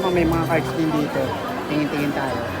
mo, may mga cards din dito. Tingin-tingin tayo.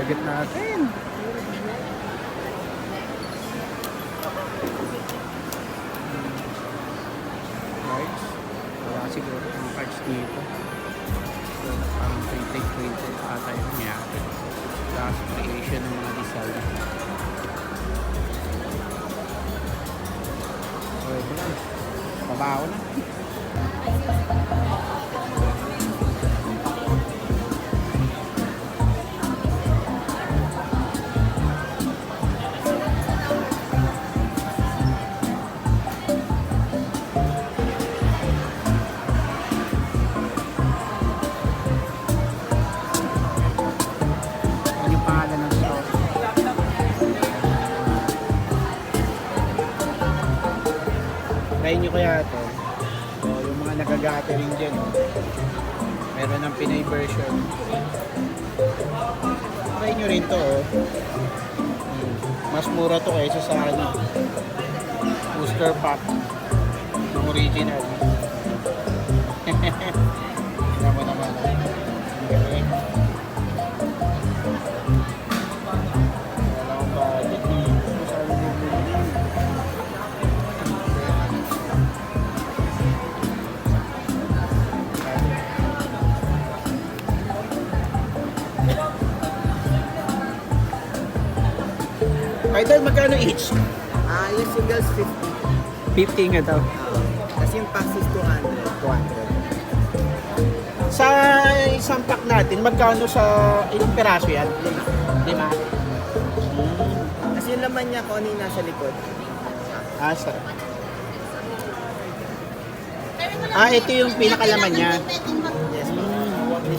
Target natin. Cards? Wala siguro mga cards dito. So, parang printed printed ata yung nangyari. Tapos creation ng mga design. Okay, na. Babaw na. Try nyo kaya ito. O, yung mga nag-gathering dyan. Oh. Meron ng Pinay version. Try nyo rin to. Oh. Hmm. Mas mura to kaysa sa ano. Booster pack. Yung original. Idol, magkano each? Ah, yung singles 50. 50 nga daw. Kasi yung packs is 200. 200. Sa isang pack natin, magkano sa ilang peraso yan? Lima. Lima. Kasi yung laman niya kung ano yung nasa likod. Ah, sa... Ah, ito yung pinakalaman niya.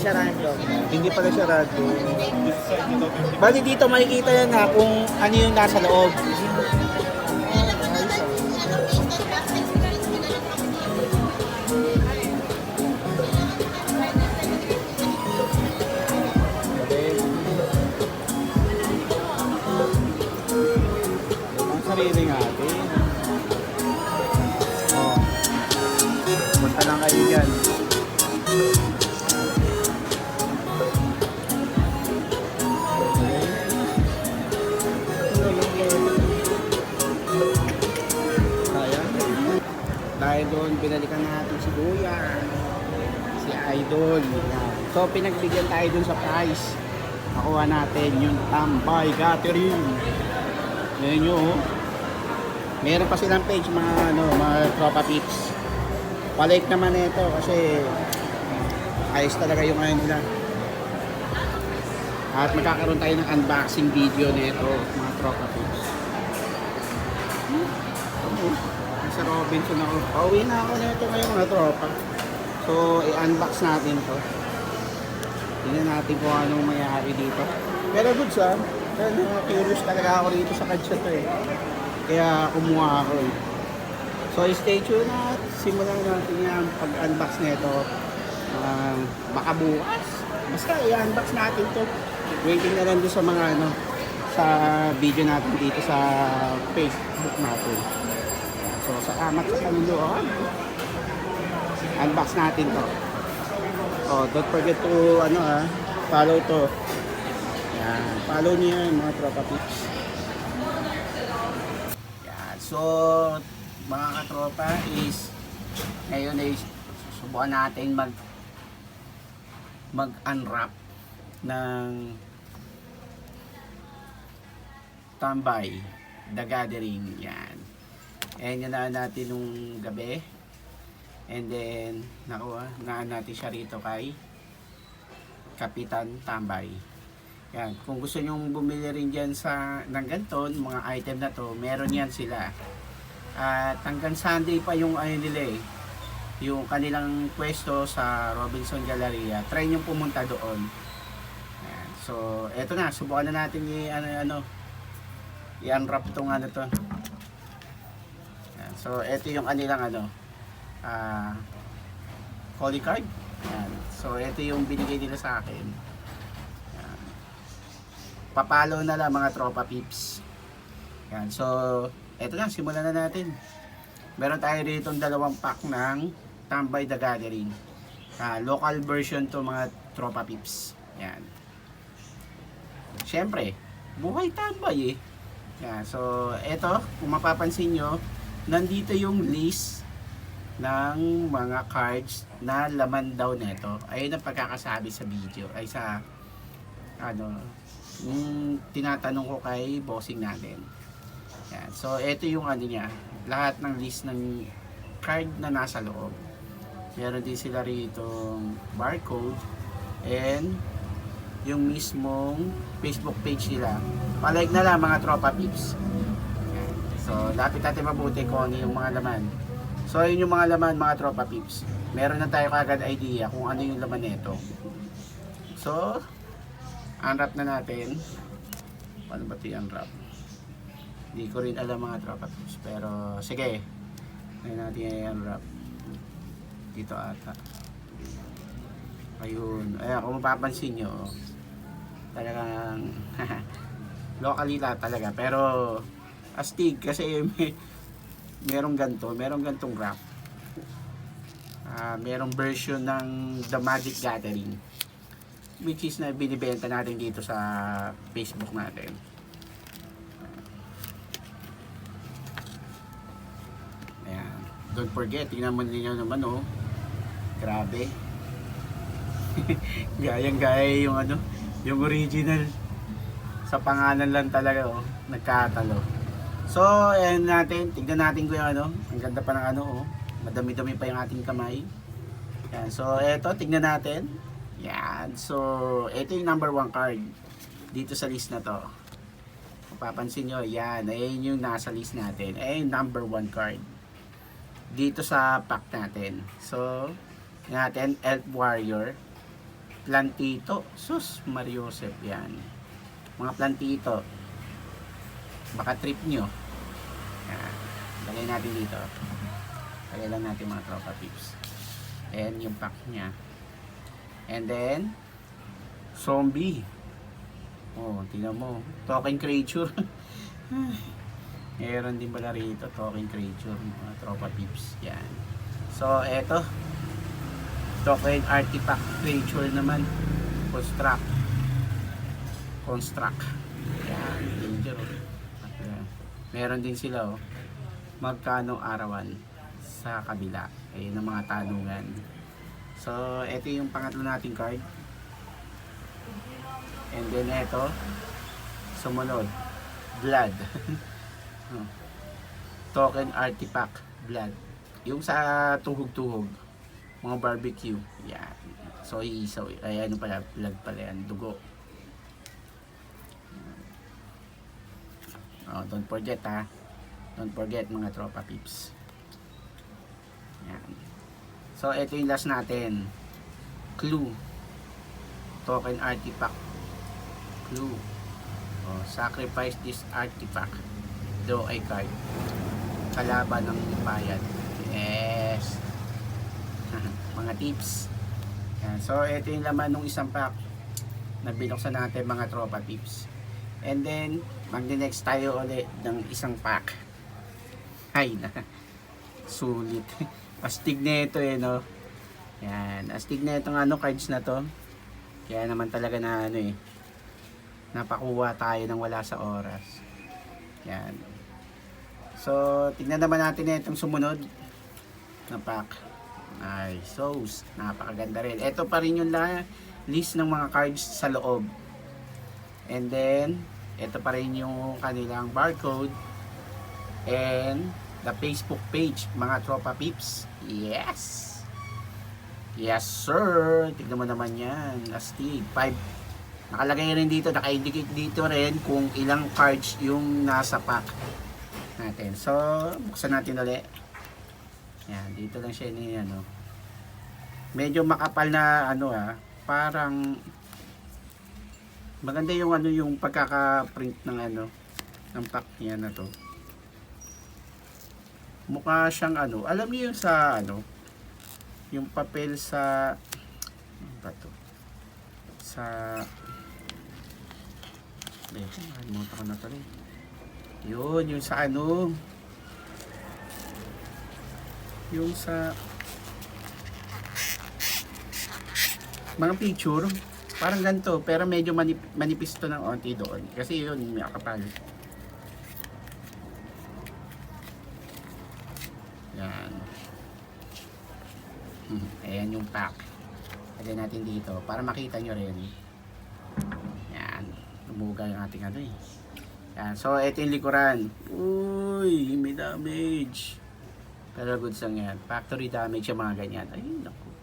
Siya random. Hindi pala siya radio. Bali dito makikita yan ha kung ano yung nasa loob. Sarili natin. Oh. Punta lang kayo dyan. Binalikan natin si Kuya. Si Idol. So, pinagbigyan tayo dun sa price. Nakuha natin yung Tambay Gathering. Yan nyo, oh. Meron pa silang page mga ano, mga tropa peeps. Palike naman ito kasi ayos talaga yung ano nila. At magkakaroon tayo ng unboxing video nito, mga tropa peeps. Hmm? Sa Robinson ako. Pauwi na ako nito ngayon mga tropa. So, i-unbox natin to. Tingnan natin kung anong mayari dito. Pero good sa. Pero curious talaga ako rito sa kanya to eh. Kaya kumuha ako eh. So stay tuned na simulan natin yung pag-unbox nito. Ah, baka bukas. Basta i-unbox natin to. Waiting na lang doon sa mga ano sa video natin dito sa Facebook natin. So salamat sa panunood. Unbox natin to. Oh, don't forget to ano ah, follow to. Yan, follow niyo yan mga tropa pips. Yan. So, mga katropa is ngayon ay susubukan natin mag mag-unwrap ng tambay the gathering yan and yun na natin nung gabi and then nakuha naan natin siya rito kay Kapitan Tambay yan kung gusto nyong bumili rin dyan sa ng ganton mga item na to meron yan sila at hanggang Sunday pa yung ano nila eh, yung kanilang pwesto sa Robinson Galleria. Try nyo pumunta doon. Ayan. So, eto na, subukan na natin i ano ano i-unwrap tong ano to. So, eto yung kanilang ano ah calling card. Ayan. So, eto yung binigay nila sa akin. Ayan. Papalo na lang mga tropa peeps. Yan. So, eto na, simulan na natin. Meron tayo rito dalawang pack ng Tambay the Gathering. Ah, local version to mga tropa pips. Yan. Siyempre, buhay tambay eh. Yan. So, eto, kung mapapansin nyo, nandito yung list ng mga cards na laman daw nito. Ayun ang pagkakasabi sa video. Ay sa, ano, yung tinatanong ko kay bossing natin. Yan. So, ito yung ano niya. Lahat ng list ng card na nasa loob. Meron din sila rito barcode and yung mismong Facebook page nila. Palike na lang mga tropa peeps. So, lapit natin mabuti kung ano yung mga laman. So, yun yung mga laman mga tropa peeps. Meron na tayo kagad idea kung ano yung laman nito. So, unwrap na natin. Paano ba ito i-unwrap? Hindi ko rin alam mga tropa tips. Pero sige. Ngayon natin i-unwrap. Dito ata. Ayun. Ayan, kung mapapansin nyo. Talagang locally la talaga. Pero astig kasi may merong ganto, merong gantong wrap. Ah, merong version ng The Magic Gathering which is na binibenta natin dito sa Facebook natin. Ayan. Don't forget, tingnan mo ninyo naman oh. Grabe. Gayang gaya yung ano, yung original. Sa pangalan lang talaga oh, nagkatalo. So, ayan natin, tignan natin ko yung ano, ang ganda pa ng ano oh. Madami-dami pa yung ating kamay. Yan, so eto, tignan natin. Yan, so ito yung number one card dito sa list na to. Papansin nyo, yan, ayan yung nasa list natin. Ayan yung number one card dito sa pack natin. So, natin Elf Warrior, Plantito, Sus, Mariosep, yan. Mga Plantito, baka trip nyo. Yan, lagay natin dito. Lagay lang natin mga tropa pips. And yung pack niya. And then, zombie. Oh, tingnan mo. Talking creature. Meron din pala rito, talking creature, mga tropa peeps. Yan. So, eto. Token artifact creature naman. Construct. Construct. Meron din sila, oh. Magkano arawan sa kabila. Ayun ang mga tanungan. So, ito yung pangatlo nating card. And then ito, sumunod, blood. Oh. Token artifact, blood. Yung sa tuhog-tuhog, mga barbecue. Yan. So, isaw. Ay, ano pala, blood pala yan, dugo. Oh, don't forget ha. Don't forget mga tropa peeps. Yan. So, ito yung last natin. Clue. Token artifact. Clue. Oh, sacrifice this artifact. Draw a card. Kalaban ng bayad. Yes. mga tips. Yan. So, ito yung laman ng isang pack na binuksan natin mga tropa tips. And then, magdi-next tayo ulit ng isang pack. Ay na. Sulit. Astig na ito eh, no? Yan. Astig na itong ano, cards na to. Kaya naman talaga na ano eh. Napakuha tayo ng wala sa oras. Yan. So, tignan naman natin na itong sumunod na pack. Ay, so, napakaganda rin. Ito pa rin yung list ng mga cards sa loob. And then, ito pa rin yung kanilang barcode and the Facebook page, mga tropa peeps. Yes! Yes, sir! Tignan mo naman yan. Astig. 5. Nakalagay rin dito, naka-indicate dito rin kung ilang cards yung nasa pack natin. So, buksan natin ulit. Yan, dito lang siya ni ano. Medyo makapal na ano ah, parang maganda yung ano yung pagkaka-print ng ano ng pack niya na to. Mukha siyang ano, alam niyo yung sa ano yung papel sa ano ba to? Sa Eh, nakalimutan ko na to rin. Yun, yung sa ano yung sa mga picture parang ganito pero medyo manip, manipis ng onti doon. Kasi yun may kapal yan. Hmm, ayan yung pack. Lagay natin dito para makita nyo rin. Yan. Lumuga yung ating ano eh. Yan so ito yung likuran. Uy may damage. Pero goods lang yan. Factory damage yung mga ganyan. Ay naku.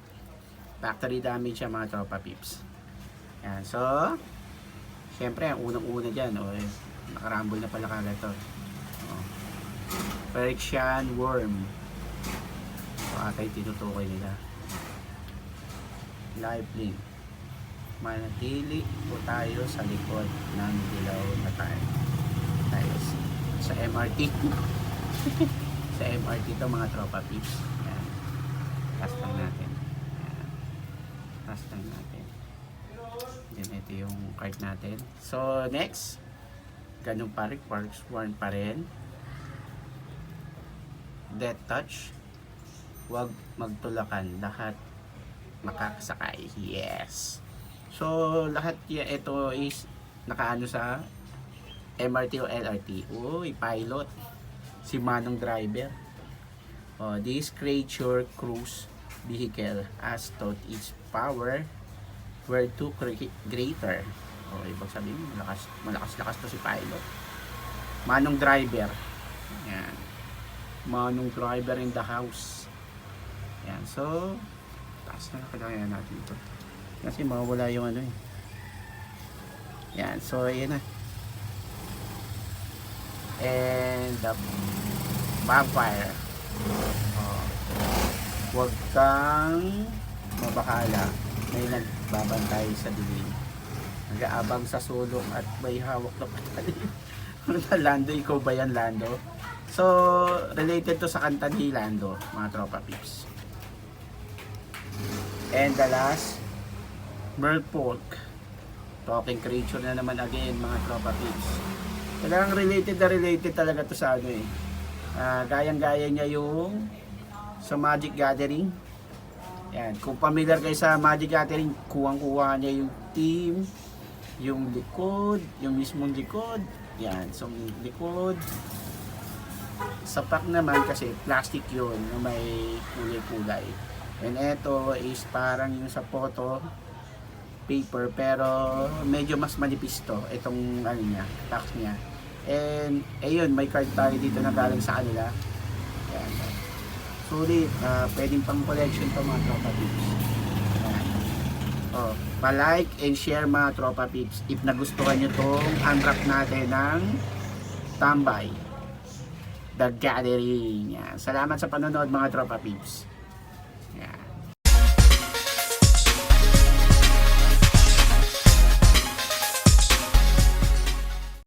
Factory damage yung mga tropa pips yan, so, syempre, ang unang-una dyan, oh, eh, nakarambol na pala kagad to. Oh. Persian worm. So, atay tinutukoy nila. Live link. Manatili po tayo sa likod ng dilaw na tayo. Tayo sa MRT. sa MRT to mga tropa peeps. Yan. Lang natin. Yan. Lang natin. Then ito yung card natin. So next, ganun pa rin, Quarks Warn pa rin. Death Touch. Huwag magtulakan. Lahat makakasakay. Yes. So lahat ito is nakaano sa MRT o LRT. Uy, pilot. Si Manong Driver. Oh, this creature cruise vehicle has taught its power were cre- greater. O, ibig sabihin, malakas, malakas-lakas to si pilot. Manong driver. Yan. Manong driver in the house. Yan. So, taas na kailangan natin ito. Kasi mawala yung ano eh. Yan. So, ayan na. And the vampire. Oh. Huwag kang mabakala may nagbabantay sa dilim. Nag-aabang sa sulok at may hawak na patalim. Lando, ikaw ba yan, Lando? So, related to sa kanta ni Lando, mga tropa peeps. And the last, Merfolk. Talking creature na naman again, mga tropa peeps. Talagang related na related talaga to sa ano eh. Ah, gayang-gaya niya yung sa Magic Gathering. Yan, kung familiar kayo sa Magic Gathering, kuwang-kuha niya yung team, yung likod, yung mismong likod. Yan, so likod. Sa pack naman kasi plastic yun na may kulay-kulay. And ito is parang yung sa photo paper pero medyo mas manipis to itong ano niya, box niya. And ayun, may card tayo dito na galing sa kanila. Ayan. Sulit, ah, pwedeng pang collection to mga tropa tips. Ayan. Oh, pa-like and share mga tropa pips if nagustuhan nyo tong unwrap natin ng tambay. The Gathering. Salamat sa panonood mga tropa pips.